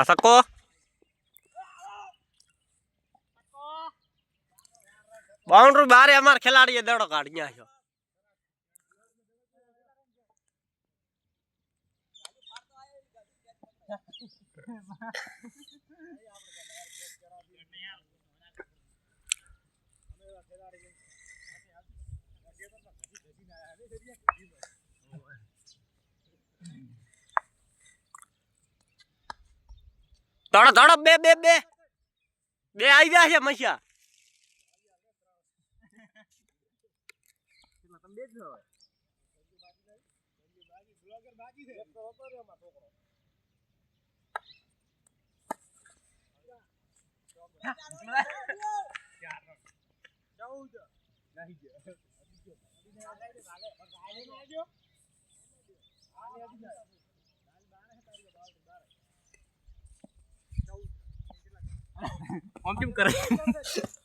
આ સકો બાઉન્ડ્રી બારે અમાર ખેલાડીએ દડો કાઢી નાખ્યો ધડો ધડો બે બે બે. બે આવી ગયા છે મૈયા हम टीम कर?